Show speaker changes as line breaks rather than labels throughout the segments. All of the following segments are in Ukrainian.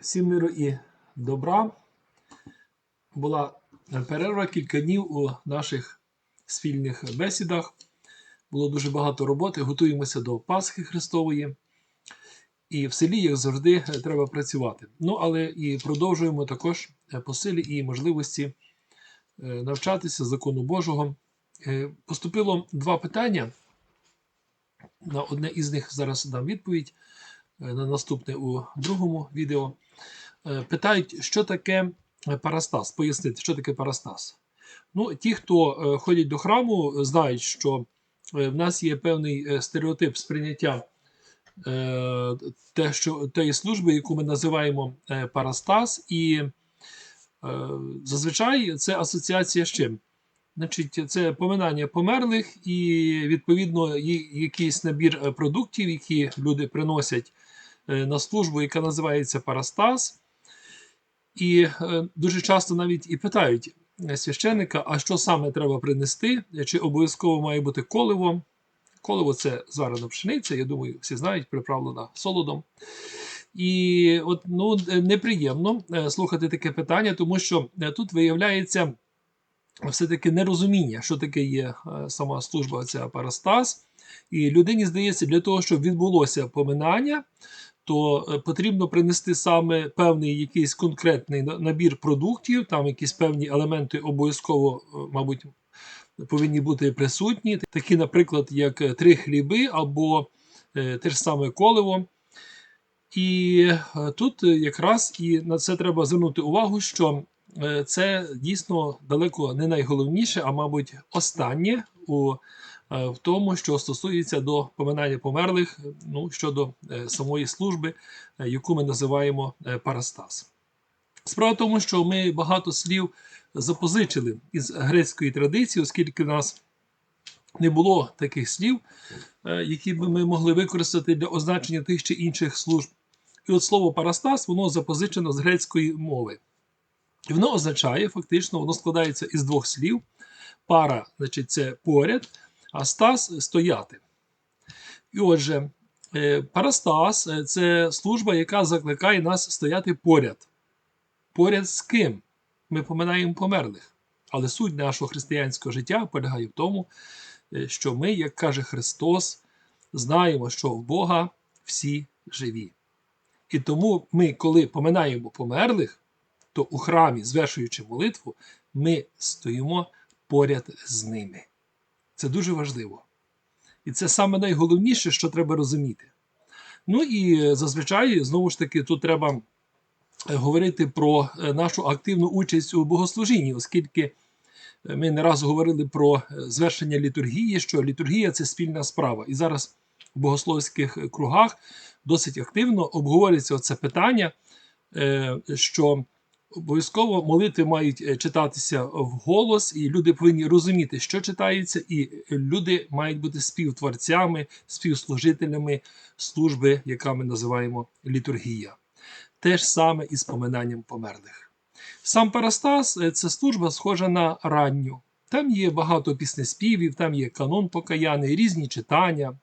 Всім миру і добра. Була перерва кілька днів у наших спільних бесідах. Було дуже багато роботи. Готуємося до Пасхи Христової. І в селі, як завжди, треба працювати. Ну, але і продовжуємо також по силі і можливості е, навчатися закону Божого. Е, Поступило два питання. На одне із них зараз дам відповідь. Е, На наступне у другому відео. Е, Питають, що таке парастас. Пояснити, що таке парастас. Ну, ті, хто е, ходять до храму, знають, що е, в нас є певний е, стереотип сприйняття е, те, що, тієї служби, яку ми називаємо е, парастас, і е, зазвичай це асоціація з чим? Значить, це поминання померлих і, відповідно, якийсь набір е, продуктів, які люди приносять е, на службу, яка називається парастас. І е, дуже часто навіть і питають священника, а що саме треба принести, чи обов'язково має бути коливо. Коливо це зварена пшениця, я думаю, всі знають, приправлена солодом. І от ну, неприємно слухати таке питання, тому що тут виявляється все-таки нерозуміння, що таке є е, сама служба ця парастас. І людині здається, для того, щоб відбулося поминання, то е, потрібно принести саме певний якийсь конкретний набір продуктів, там якісь певні елементи обов'язково, е, мабуть, повинні бути присутні, такі, наприклад, як три хліби або те ж саме коливо. І тут якраз і на це треба звернути увагу, що це дійсно далеко не найголовніше, а мабуть, останнє у е, в тому, що стосується до поминання померлих, ну щодо е, самої служби, е, яку ми називаємо е, парастас. Справа в тому, що ми багато слів запозичили із грецької традиції, оскільки в нас не було таких слів, е, які б ми могли використати для означення тих чи інших служб. І от слово парастас, воно запозичено з грецької мови. І воно означає, фактично, воно складається із двох слів. Пара, значить, це поряд, а стас стояти. І отже, е, парастас е, це служба, яка закликає нас стояти поряд. Поряд з ким? Ми поминаємо померлих. Але суть нашого християнського життя полягає в тому, е, що ми, як каже Христос, знаємо, що в Бога всі живі. І тому ми, коли поминаємо померлих, то у храмі, звершуючи молитву, ми стоїмо поряд з ними. Це дуже важливо. І це саме найголовніше, що треба розуміти. Ну і е, зазвичай, знову ж таки, тут треба е, говорити про е, нашу активну участь у богослужінні, оскільки ми не раз говорили про звершення літургії, що літургія це спільна справа. І зараз в богословських кругах досить активно обговорюється це питання, що обов'язково молитви мають е, читатися вголос, і люди повинні розуміти, що читається, і люди мають бути співтворцями, співслужителями служби, яка ми називаємо літургія. Те ж саме і з поминанням померлих. Сам Парастас е, це служба схожа на ранню. Там є багато піснеспівів, там є канон покаяний, різні читання.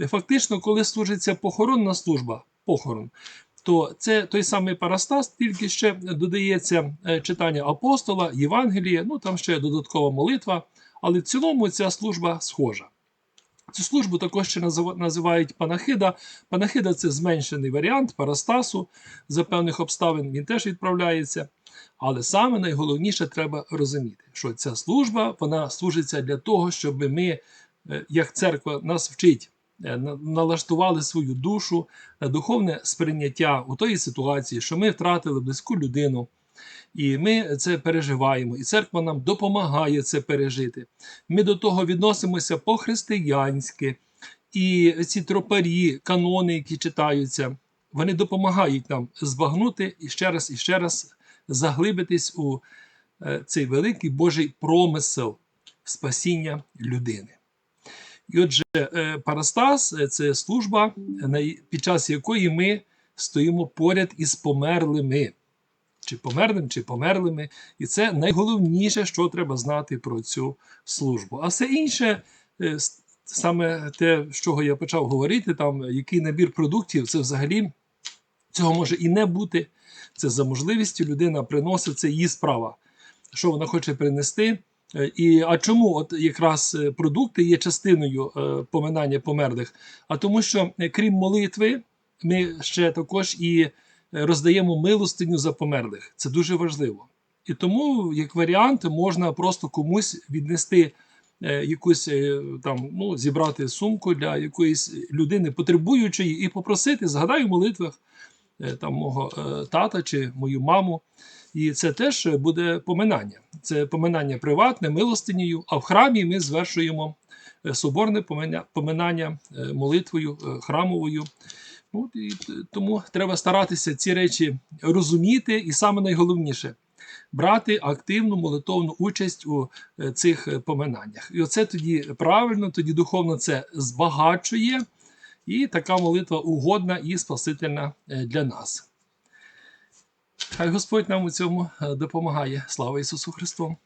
Е, Фактично, коли служиться похоронна служба, похорон, то це той самий Парастас, тільки ще додається е, читання апостола, Євангелія, ну там ще додаткова молитва, але в цілому ця служба схожа. Цю службу також ще називають панахида. Панахида це зменшений варіант парастасу за певних обставин, він теж відправляється. Але саме найголовніше треба розуміти, що ця служба вона служиться для того, щоб ми, е, як церква нас вчить, налаштували свою душу на духовне сприйняття у тої ситуації, що ми втратили близьку людину, і ми це переживаємо, і церква нам допомагає це пережити. Ми до того відносимося по-християнськи, і ці тропарі, канони, які читаються, вони допомагають нам збагнути і ще раз і ще раз заглибитись у е, цей великий Божий промисел спасіння людини. І отже, е, Парастас е, це служба, під час якої ми стоїмо поряд із померлими, чи померлим, чи померлими. І це найголовніше, що треба знати про цю службу. А все інше, е, саме те, з чого я почав говорити, там який набір продуктів, це взагалі Цього може і не бути. Це за можливістю людина приносить це її справа. Що вона хоче принести. Е, І, а чому от якраз е, продукти є частиною е, поминання померлих? А тому, що крім молитви, ми ще також і роздаємо милостиню за померлих. Це дуже важливо. І тому, як варіант, можна просто комусь віднести якусь там, ну, зібрати сумку для якоїсь людини потребуючої і попросити, згадай у молитвах там мого е, тата чи мою маму. І це теж буде поминання. Це поминання приватне, милостинею, а в храмі ми звершуємо е, соборне поминання е, молитвою е, храмовою. Ну, і тому треба старатися ці речі розуміти, і саме найголовніше брати активну молитовну участь у е, цих е, поминаннях. І оце тоді правильно, тоді духовно це збагачує, і така молитва угодна і спасительна е, для нас. Хай Господь нам у цьому е, допомагає. Слава Ісусу Христу!